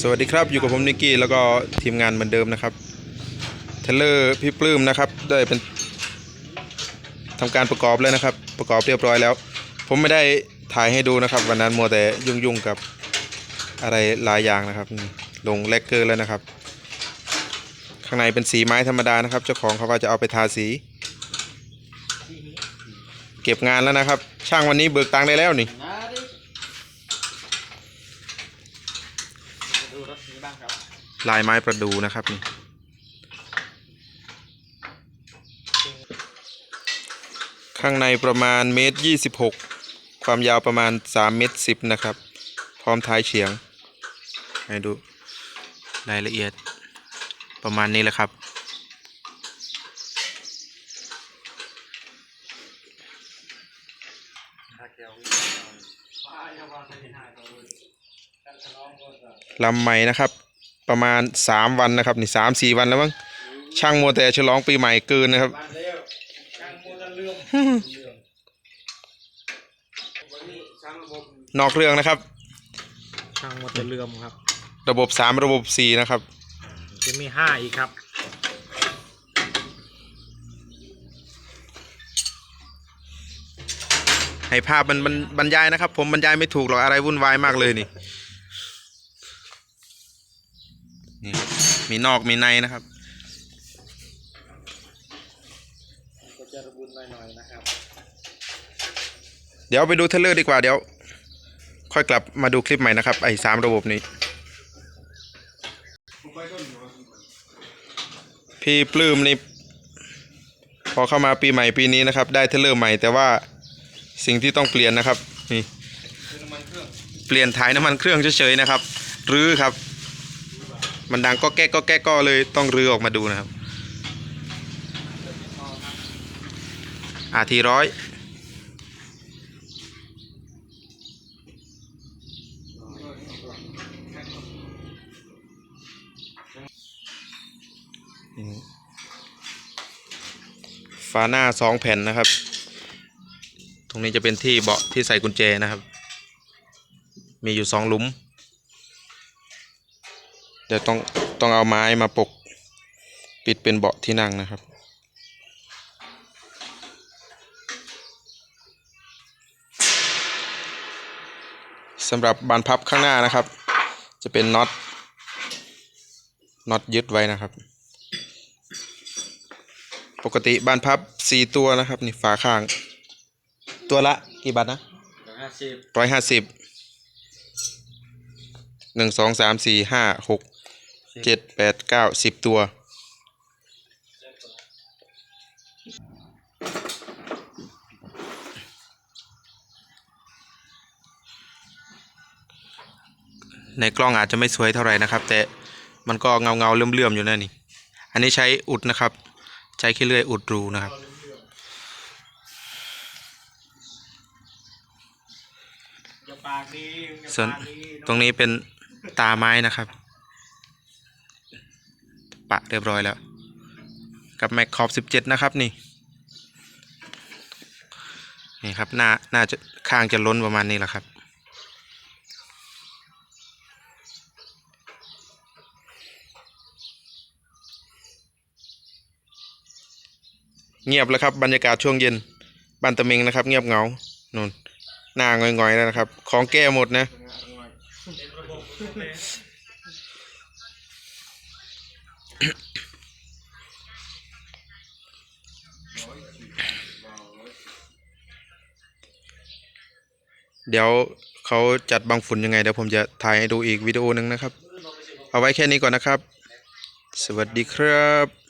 สวัสดีครับอยู่กับผมนิกกี้แล้วก็ทีมงานเหมือนเดิมนะครับเทเลอร์พี่ปลื้มนะครับ ได้เป็นทำการประกอบแล้วนะครับ ประกอบเรียบร้อยแล้ว ผมไม่ได้ถ่ายให้ดูนะครับ วันนั้นมัวแต่ยุ่งๆกับอะไรหลายอย่างนะครับ ลงแลกเกอร์แล้วนะครับ ข้างในเป็นสีไม้ธรรมดานะครับ เจ้าของเขาว่าจะเอาไปทาสี เก็บงานแล้วนะครับ ช่างวันนี้เบิกตังค์ได้แล้วนี่ มาดิมาดูรถนี้บ้างครับ ลายไม้ประดูนะครับนี่ข้างในประมาณเมตรยี่สิบหกความยาวประมาณสามเมตรสิบนะครับ พร้อมท้ายเฉียง ให้ดูรายละเอียดประมาณนี้แหละครับ ลำใหม่นะครับ ประมาณสามวันนะครับนี่สามสี่วันแล้วมั้งช่างมัวแต่ฉลองปีใหม่เกินนะครับบ้านเร็วช่างมัวกันเรื่องเรื่องวันนี้ช่างระบบนอกเรื่องนะครับ ช่างมัวแต่เรื่องครับ ระบบสามระบบสี่นะครับ จะมีห้าอีกครับให้ภาพมันมันบรรยายนะครับ ผมบรรยายไม่ถูกหรอกอะไรวุ่นวายมากเลยนี่ นี่ครับมีนอกมีในนะครับก็จะระบุนหน่อยๆนะครับ เดี๋ยวไปดูเทรลเลอร์ดีกว่าเดี๋ยว ค่อยกลับมาดูคลิปใหม่นะครับไอ้สามระบบนี้ พี่ปลื้มนี่พอเข้ามาปีใหม่ปีนี้นะครับ ได้เทรลเลอร์ใหม่แต่ว่าสิ่งที่ต้องเปลี่ยนนะครับนี่คือน้ำมันเครื่องเปลี่ยนถ่ายน้ำมันเครื่องเฉยๆนะครับรื้อครับ มันดังก็แก้ก็แก้ก็เลยต้องรื้อออกมาดูนะครับอาทีร้อยฝาหน้าสองแผ่นนะครับ ตรงนี้จะเป็นที่เบาะที่ใส่กุญแจนะครับ มีอยู่สองหลุม เดี๋ยวต้องต้องเอาไม้มาปก ปิดเป็นเบาะที่นั่งนะครับ สำหรับบานพับข้างหน้านะครับ จะเป็นน็อตน็อตยึดไว้นะครับ ปกติบานพับสี่ตัวนะครับ นี่ฝาข้าง ตัวละกี่บาทนะห้าสิบร้อยห้าสิบหนึ่งสองสามสี่ห้าหก เจ็ดแปดเก้าสิบตัว ในกล้องอาจจะไม่สวยเท่าไหร่นะครับ แต่มันก็เงาเงาๆเลื่อมเลื่อมๆอยู่นั่นนี่ อันนี้ใช้อุดนะครับ ใช้ขี้เลื่อยอุดรูนะครับอย่าปากดีอย่าส่วนปากดีตรงนี้เป็นตาไม้นะครับ ปะเรียบร้อยแล้ว กับแม็กขอบสิบเจ็ดนะครับนี่ นี่ครับหน้าหน้าจะข้างจะล้นประมาณนี้แหละครับ เงียบแล้วครับบรรยากาศช่วงเย็นบ้านตะเมงนะครับ เงียบเงานู่นหน้าง่อยๆแล้วนะครับ ของแก้หมดนะ เดี๋ยวเขาจัดบังฝุ่นยังไง เดี๋ยวผมจะถ่ายให้ดูอีกวิดีโอหนึ่งนะครับ เอาไว้แค่นี้ก่อนนะครับ สวัสดีครับ